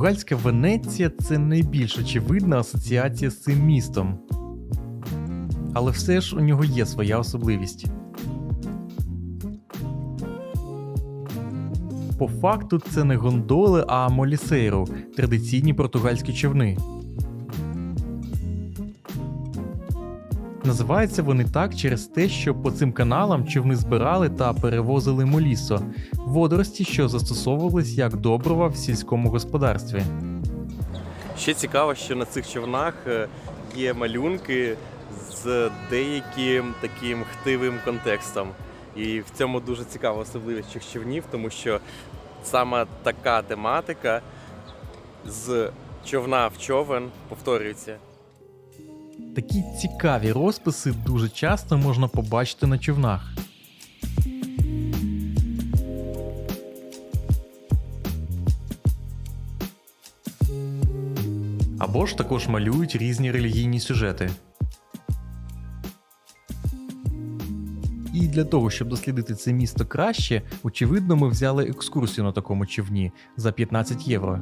Португальська Венеція це найбільш очевидна асоціація з цим містом. Але все ж у нього є своя особливість. По факту це не гондоли, а молісейру традиційні португальські човни. Називаються вони так через те, що по цим каналам човни збирали та перевозили молісо водорості, що застосовувались як добрива в сільському господарстві. Ще цікаво, що на цих човнах е, є малюнки з деяким таким хтивим контекстом. І в цьому дуже цікава особливість цих човнів, тому що саме така тематика з човна в човен повторюється. Такі цікаві розписи дуже часто можна побачити на човнах. Або ж також малюють різні релігійні сюжети. І для того, щоб дослідити це місто краще, очевидно, ми взяли екскурсію на такому човні за 15 євро.